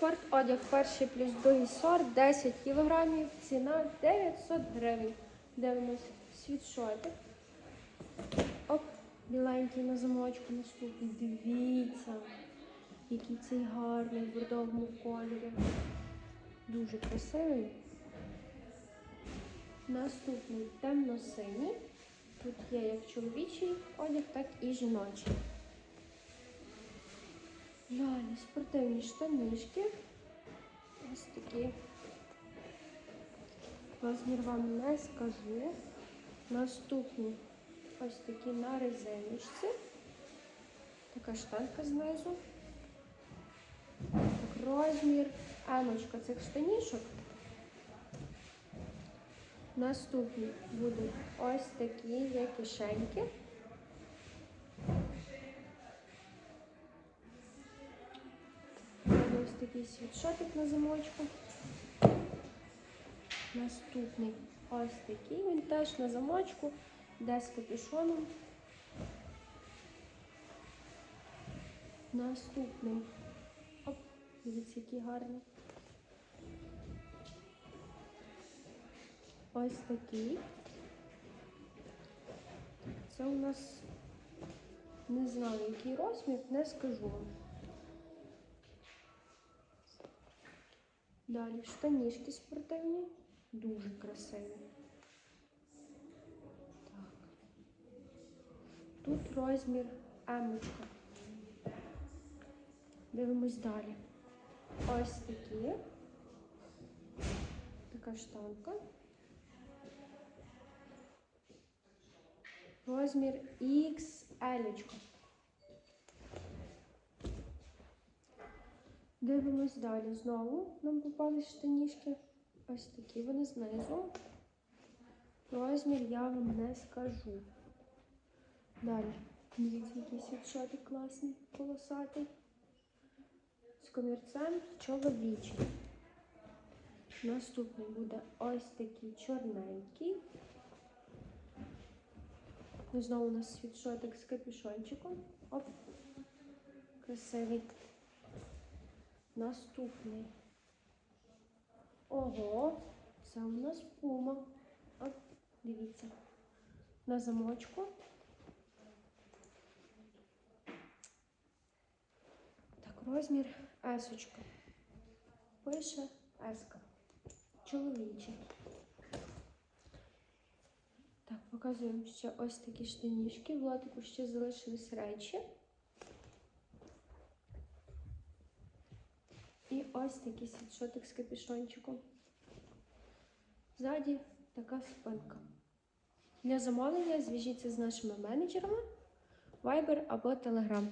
Спорт одяг перший плюс другий сорт, 10 кілограмів, ціна 900 гривень. Дивимось світшотик. Оп, біленький на замочку наступний. Дивіться, який цей гарний в бордовому кольорі. Дуже красивий. Наступний темно-синій. Тут є як чоловічий одяг, так і жіночий. Далі спортивні штанішки. Ось такі. Розмір вам не скажу. Наступні ось такі на резиночці. Така штанка знизу. Так, розмір емочка цих штанішок. Наступні будуть ось такі є кишеньки. Такий світшотик на замочку. Наступний ось такий. Він теж на замочку, де з капюшоном. Наступний. Оп, дивіться, який гарний. Ось такий. Це у нас не знаю, який розмір, не скажу вам. Далі штанішки спортивні, дуже красиві. Так. Тут розмір емочка. Дивимось далі. Ось такі. Така штанка. Розмір XL. Дивимось далі. Знову нам попали штанішки. Ось такі вони знизу. Розмір я вам не скажу. Далі. Дивіться, який світшотик класний, полосатий. З комірцем чоловічий. Наступний буде ось такий чорненький. Знову у нас світшотик з капюшончиком. Оп. Красивий. Наступний. Ого, це у нас пума. От, дивіться. На замочку. Так, розмір есочка. Пише еска. Чоловічий. Так, показуємо ще ось такі штанішки. В лотику ще залишились речі. І ось такий світшотик з капюшончиком. Ззаді така спинка. Для замовлення зв'яжіться з нашими менеджерами Viber або Telegram.